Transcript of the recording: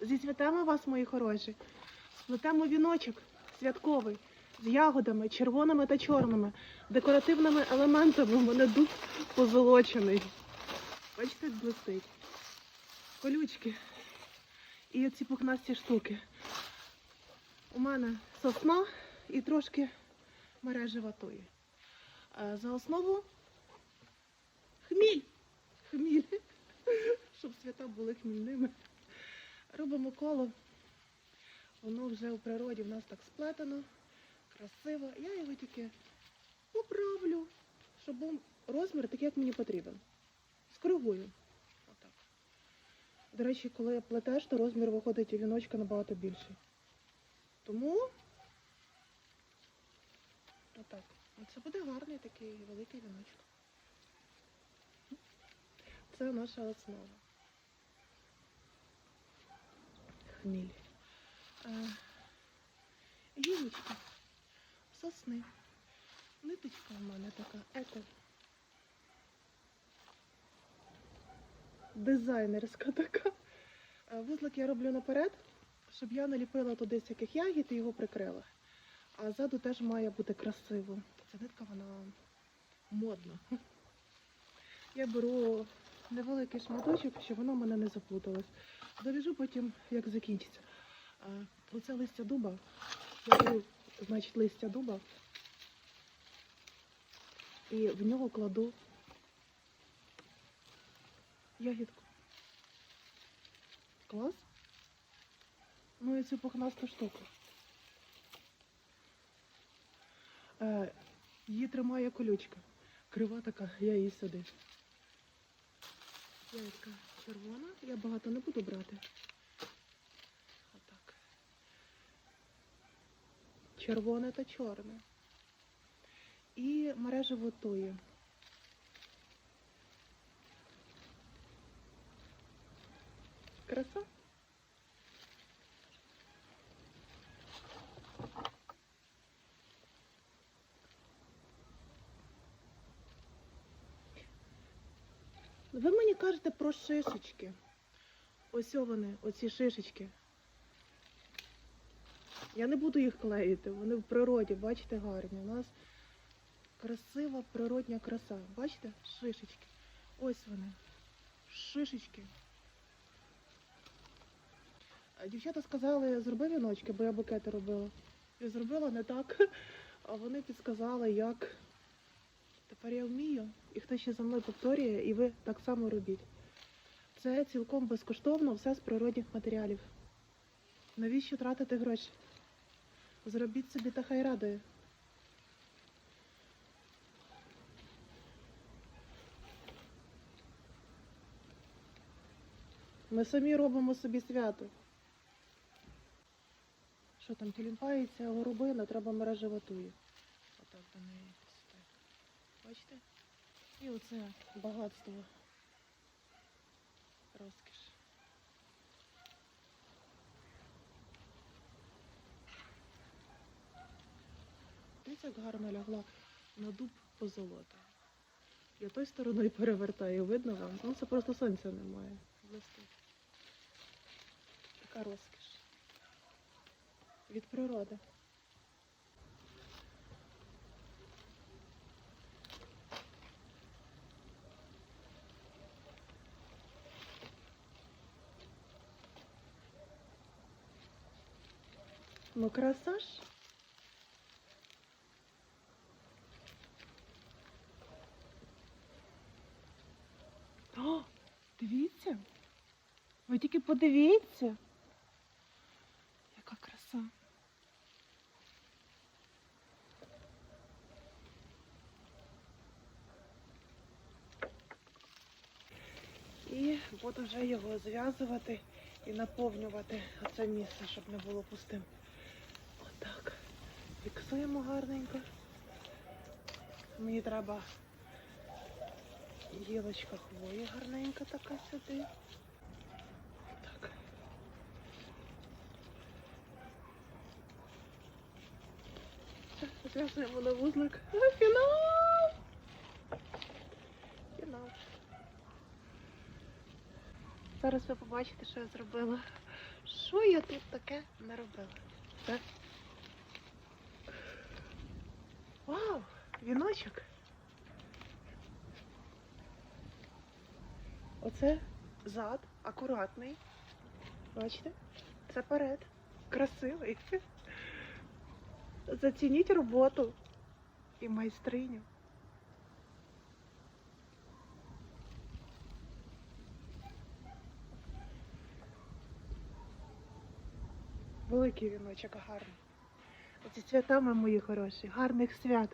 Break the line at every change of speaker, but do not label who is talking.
Зі святами вас, мої хороші. Сплетемо віночок святковий з ягодами, червоними та чорними, декоративними елементами. У мене дуб позолочений. Бачите, як блистить. Колючки. І оці пухнасті штуки. У мене сосна і трошки мережева тої. Е, За основу хміль. Хміль. Щоб свята були хмільними. Робимо коло. Воно вже у природі в нас так сплетено, красиво. Я його тільки поправлю, щоб був розмір такий, як мені потрібен. Скоригую. Отак. До речі, коли плетеш, то розмір виходить у віночка набагато більший. Тому отак. Це буде гарний такий великий віночок. Це наша основа. Хміль. Гілочка, сосни. Ниточка у мене така еко. Дизайнерська така. Е, Вузлик я роблю наперед, щоб я наліпила туди всяких ягід і його прикрила. А ззаду теж має бути красиво. Ця нитка вона модна. Я беру невеликий шматочок, щоб воно в мене не заплуталось. Довіжу потім, як закінчиться. А, Оце листя дуба. Я беру, значить, листя дуба. І в нього кладу ягідку. Клас. Ну і цю пухнасту штуку. Е, її тримає колючка. Крива така, я її сюди. Ягідка червона, я багато не буду брати. Отак. Червоне та чорне. І мережево тує. Краса. Ви мені кажете про шишечки. Ось вони, оці шишечки. Я не буду їх клеїти, вони в природі, бачите, гарні. У нас красива природня краса. Бачите? Шишечки. Ось вони. Шишечки. Дівчата сказали, зроби віночки, бо я букети робила. І зробила не так. А вони підсказали, як. Тепер я вмію, і хто ще за мною повторює, і ви так само робіть. Це цілком безкоштовно, все з природних матеріалів. Навіщо тратити гроші? Зробіть собі та хай радує. Ми самі робимо собі свято. Що там, тілімпається горобина, треба мережа ватує. Отак до неї. Бачите? І оце багатство. Розкіш. Дивіться, як гарно лягла на дуб позолота. Я той стороною перевертаю, видно вам? Ну це просто сонця немає. Блистить. Така розкіш. Від природи. Ну, краса ж. О, дивіться. Ви тільки подивіться. Яка краса. І буду вже його зв'язувати і наповнювати оце місце, щоб не було пустим. Отак. Фіксуємо гарненько. Мені треба гілочка хвої гарненька така сюди. Так. Зв'язуємо на вузлик. Фінал! Фінал. Зараз ви побачите, що я зробила. Що я тут таке наробила? Так? Вау! Віночок. Оце зад акуратний. Бачите? Це перед. Красивий. Зацініть роботу і майстриню. Великий віночок гарний. Оці святами мої хороші, гарних свят.